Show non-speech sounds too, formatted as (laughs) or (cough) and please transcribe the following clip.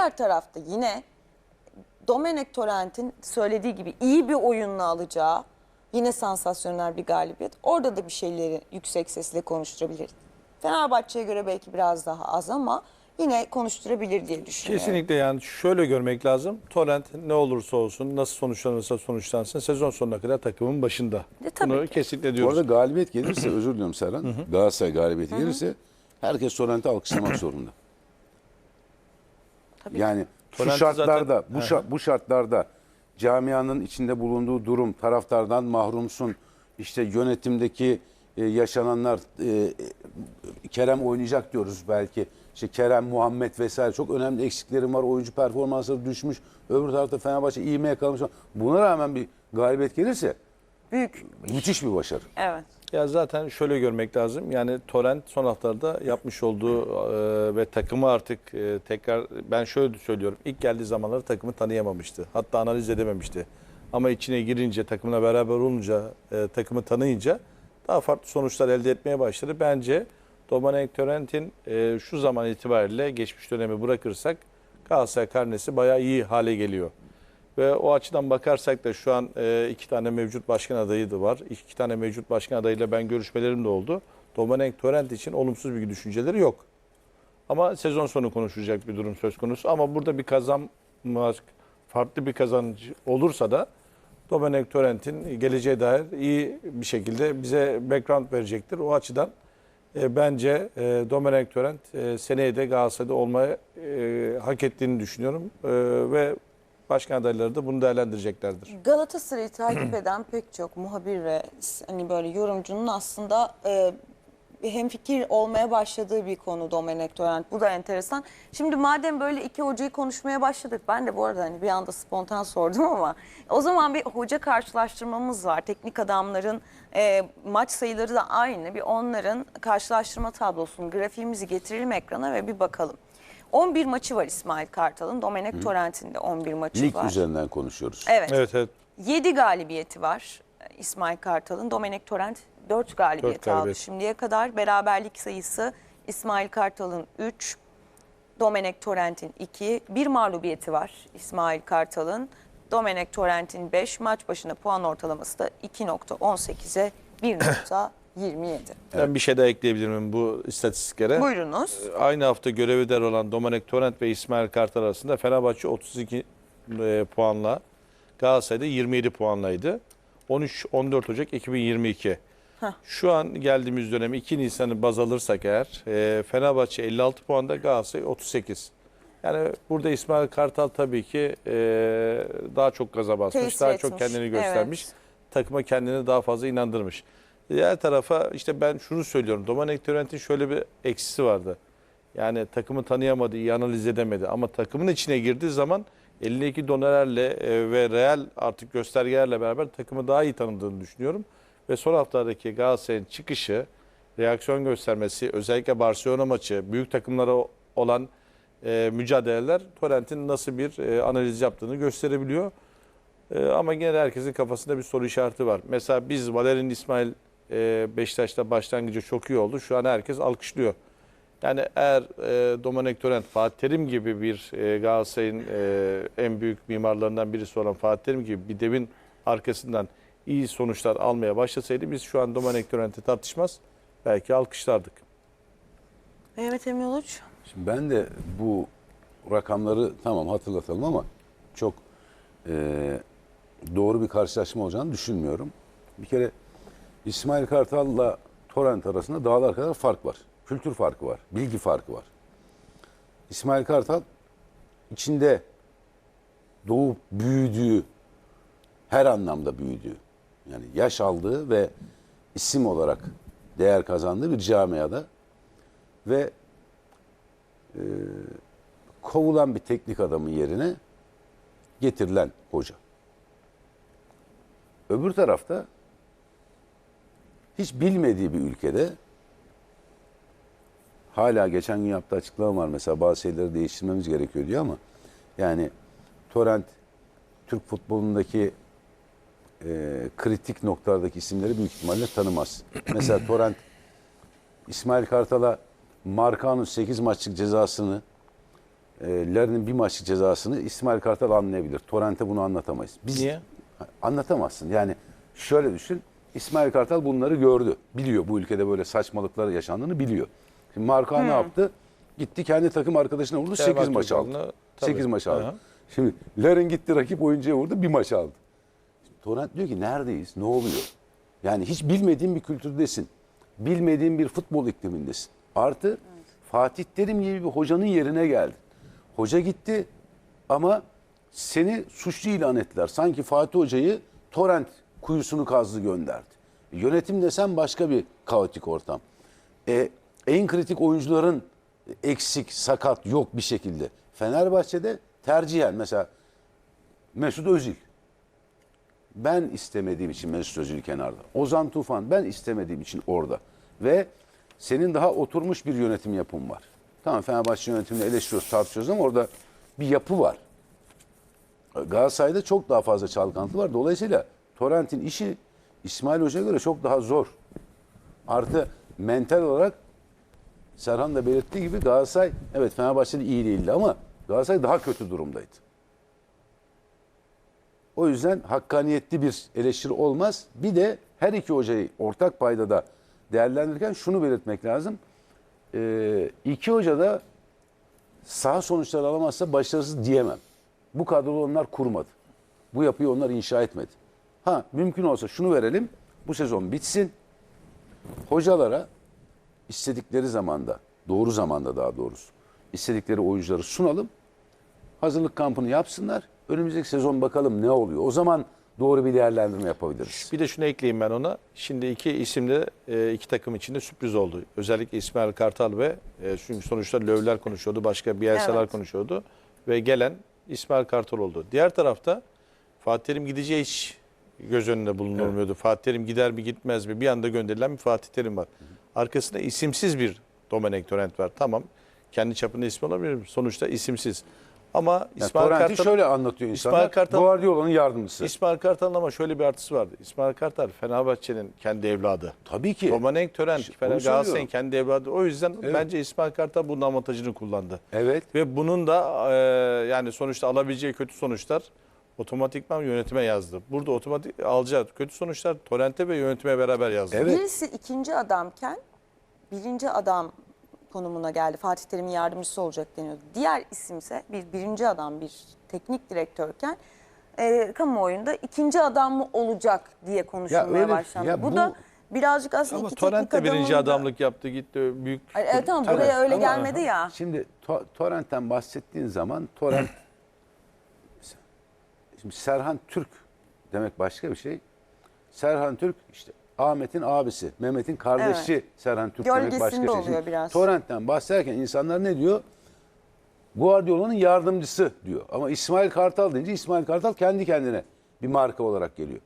Diğer tarafta yine Domenech Torrent'in söylediği gibi iyi bir oyunla alacağı yine sansasyonel bir galibiyet. Orada da bir şeyleri yüksek sesle konuşturabilir. Fenerbahçe'ye göre belki biraz daha az ama yine konuşturabilir diye düşünüyorum. Kesinlikle yani şöyle görmek lazım. Torrent ne olursa olsun, nasıl sonuçlanırsa sonuçlansın sezon sonuna kadar takımın başında. E, tabii Bunu ki. kesinlikle Bu diyoruz. arada galibiyet gelirse (clears throat) özür diliyorum Serhan. Galatasaray galibiyeti gelirse herkes Torrent'i alkışlamak zorunda. Yani şu şartlarda zaten- bu şa- bu şartlarda camianın içinde bulunduğu durum taraftardan mahrumsun. İşte yönetimdeki e, yaşananlar e, Kerem oynayacak diyoruz belki. İşte Kerem, Muhammed vesaire çok önemli eksiklerim var. Oyuncu performansları düşmüş. Öbür tarafta Fenerbahçe iyi mi yakalamış. Buna rağmen bir galibiyet gelirse Büyük. müthiş bir başarı. Evet. Ya zaten şöyle görmek lazım. Yani Torrent son haftalarda yapmış olduğu e, ve takımı artık e, tekrar ben şöyle söylüyorum. İlk geldiği zamanları takımı tanıyamamıştı. Hatta analiz edememişti. Ama içine girince, takımla beraber olunca, e, takımı tanıyınca daha farklı sonuçlar elde etmeye başladı. Bence Domenech Torrent'in e, şu zaman itibariyle geçmiş dönemi bırakırsak Galatasaray karnesi bayağı iyi hale geliyor. Ve o açıdan bakarsak da şu an e, iki tane mevcut başkan adayı da var. İki tane mevcut başkan adayıyla ben görüşmelerim de oldu. Domenech Torrent için olumsuz bir düşünceleri yok. Ama sezon sonu konuşulacak bir durum söz konusu. Ama burada bir kazanma, farklı bir kazancı olursa da Domenech Torrent'in geleceğe dair iyi bir şekilde bize background verecektir. O açıdan e, bence e, Domenech Torrent e, seneye de Galatasaray'da olmayı e, hak ettiğini düşünüyorum. E, ve başkan adayları da bunu değerlendireceklerdir. Galatasaray'ı takip eden pek çok muhabir ve hani böyle yorumcunun aslında e, bir hemfikir olmaya başladığı bir konu Domenech Torrent. Bu da enteresan. Şimdi madem böyle iki hocayı konuşmaya başladık. Ben de bu arada hani bir anda spontan sordum ama o zaman bir hoca karşılaştırmamız var. Teknik adamların e, maç sayıları da aynı. Bir onların karşılaştırma tablosunu, grafiğimizi getirelim ekrana ve bir bakalım. 11 maçı var İsmail Kartal'ın. Domenech Torrent'in de 11 maçı Lig var. üzerinden konuşuyoruz. Evet. Evet evet. 7 galibiyeti var İsmail Kartal'ın. Domenech Torrent 4 galibiyet, aldı şimdiye kadar. Beraberlik sayısı İsmail Kartal'ın 3, Domenech Torrent'in 2. Bir mağlubiyeti var İsmail Kartal'ın. Domenech Torrent'in 5 maç başına puan ortalaması da 2.18'e 1.27. Ben bir şey daha ekleyebilir miyim bu istatistiklere? Buyurunuz. Aynı hafta görevi der olan Domenech Torrent ve İsmail Kartal arasında Fenerbahçe 32 e, puanla Galatasaray'da 27 puanlaydı. 13-14 Ocak 2022. Şu an geldiğimiz dönemi 2 Nisan'ı baz alırsak eğer e, Fenerbahçe 56 puanda Galatasaray 38. Yani burada İsmail Kartal tabii ki e, daha çok gaza basmış, Tesir daha çok etmiş, kendini göstermiş. evet. Takıma kendini daha fazla inandırmış. Diğer tarafa işte ben şunu söylüyorum. Domenech Torrent'in şöyle bir eksisi vardı. Yani takımı tanıyamadı, iyi analiz edemedi. Ama takımın içine girdiği zaman elindeki donelerle e, ve real artık göstergelerle beraber takımı daha iyi tanıdığını düşünüyorum. Ve son haftalardaki Galatasaray'ın çıkışı, reaksiyon göstermesi, özellikle Barcelona maçı, büyük takımlara olan e, mücadeleler Torrent'in nasıl bir e, analiz yaptığını gösterebiliyor. E, ama gene herkesin kafasında bir soru işareti var. Mesela biz Valerian İsmail e, Beşiktaş'ta başlangıcı çok iyi oldu. Şu an herkes alkışlıyor. Yani eğer e, Domenech Torrent, Fatih Terim gibi bir e, Galatasaray'ın e, en büyük mimarlarından birisi olan Fatih Terim gibi bir devin arkasından iyi sonuçlar almaya başlasaydı biz şu an Domenech Torrent'i tartışmaz. Belki alkışlardık. Mehmet Emin Uluç. Şimdi ben de bu rakamları tamam hatırlatalım ama çok e, doğru bir karşılaşma olacağını düşünmüyorum. Bir kere İsmail Kartal'la Torrent arasında dağlar kadar fark var. Kültür farkı var, bilgi farkı var. İsmail Kartal içinde doğup büyüdüğü, her anlamda büyüdüğü, yani yaş aldığı ve isim olarak değer kazandığı bir camiada ve kovulan bir teknik adamın yerine getirilen hoca. Öbür tarafta hiç bilmediği bir ülkede hala geçen gün yaptığı açıklama var mesela bazı şeyleri değiştirmemiz gerekiyor diyor ama yani Torrent Türk futbolundaki e, kritik noktalardaki isimleri büyük ihtimalle tanımaz. Mesela Torrent İsmail Kartal'a Markanus 8 maçlık cezasını e, Larin'in bir maçlık cezasını İsmail Kartal anlayabilir. Torrent'e bunu anlatamayız. Biz Niye? Anlatamazsın. Yani şöyle düşün. İsmail Kartal bunları gördü. Biliyor bu ülkede böyle saçmalıklar yaşandığını biliyor. Şimdi Marka ne yaptı? Gitti kendi takım arkadaşına vurdu 8 Fenerbahçe maç aldı. golünü- tabii. 8 maç aldı. Aha. Şimdi Larin gitti rakip oyuncuya vurdu bir maç aldı. Torrent diyor ki neredeyiz? Ne oluyor? Yani hiç bilmediğin bir kültürdesin. Bilmediğin bir futbol iklimindesin. Artı Fatih Terim gibi bir hocanın yerine geldin. Hoca gitti ama seni suçlu ilan ettiler. Sanki Fatih Hoca'yı torrent kuyusunu kazdı gönderdi. Yönetim desen başka bir kaotik ortam. E, en kritik oyuncuların eksik, sakat, yok bir şekilde. Fenerbahçe'de tercihen mesela Mesut Özil. Ben istemediğim için Mesut Özil kenarda. Ozan Tufan ben istemediğim için orada. Ve senin daha oturmuş bir yönetim yapın var. Tamam Fenerbahçe yönetimini eleştiriyoruz, tartışıyoruz ama orada bir yapı var. Galatasaray'da çok daha fazla çalkantı var. Dolayısıyla Torrent'in işi İsmail Hoca'ya göre çok daha zor. Artı mental olarak Serhan da belirttiği gibi Galatasaray evet Fenerbahçe'de iyi değildi ama Galatasaray daha kötü durumdaydı. O yüzden hakkaniyetli bir eleştiri olmaz. Bir de her iki hocayı ortak paydada değerlendirirken şunu belirtmek lazım. Ee, iki hoca da sağ sonuçlar alamazsa başarısız diyemem. Bu kadroyu onlar kurmadı. Bu yapıyı onlar inşa etmedi. Ha mümkün olsa şunu verelim. Bu sezon bitsin. Hocalara istedikleri zamanda, doğru zamanda daha doğrusu, istedikleri oyuncuları sunalım. Hazırlık kampını yapsınlar. Önümüzdeki sezon bakalım ne oluyor. O zaman doğru bir değerlendirme yapabiliriz. Bir de şunu ekleyeyim ben ona. Şimdi iki isim de e, iki takım içinde sürpriz oldu. Özellikle İsmail Kartal ve e, çünkü sonuçta Lövler konuşuyordu, başka Bielsalar Evet. konuşuyordu ve gelen İsmail Kartal oldu. Diğer tarafta Fatih Terim gideceği hiç göz önünde bulunulmuyordu. Fatih Terim gider mi gitmez mi? Bir anda gönderilen bir Fatih Terim var. Arkasında isimsiz bir Domenek Torrent var. Tamam. Kendi çapında ismi olabilir. Sonuçta isimsiz. Ama Yani İsmail Torrent'i Kartal şöyle anlatıyor İsmail insanlar. Kartal- Guardiola'nın yardımcısı. İsmail Kartal'ın ama şöyle bir artısı vardı. İsmail Kartal Fenerbahçe'nin kendi evladı. Tabii ki. Romanen Tören Galatasaray'ın kendi evladı. O yüzden Evet. bence İsmail Kartal bunun avantajını kullandı. Evet. Ve bunun da e, yani sonuçta alabileceği kötü sonuçlar otomatikman yönetime yazdı. Burada otomatik alacağı kötü sonuçlar Torrent'e ve yönetime beraber yazdı. Evet. Birisi ikinci adamken birinci adam konumuna geldi. Fatih Terim'in yardımcısı olacak deniyordu. Diğer isimse bir birinci adam, bir teknik direktörken e, kamuoyunda ikinci adam mı olacak diye konuşulmaya öyle- başlandı. ya bu, bu- da birazcık aslında Ama iki Torrent teknik de birinci adamın da- adamlık yaptı gitti büyük. Ay, Evet tamam buraya öyle Ama- gelmedi ya. Şimdi to- Torrent'ten bahsettiğin zaman Torrent (laughs) şimdi Serhan Türk demek başka bir şey. Serhan Türk işte Ahmet'in abisi, Mehmet'in kardeşi Serhan Türk demek başka Gölgesinde bir şey. Şimdi biraz. Torrent'ten bahsederken insanlar ne diyor? Guardiola'nın yardımcısı diyor. Ama İsmail Kartal deyince İsmail Kartal kendi kendine bir marka olarak geliyor.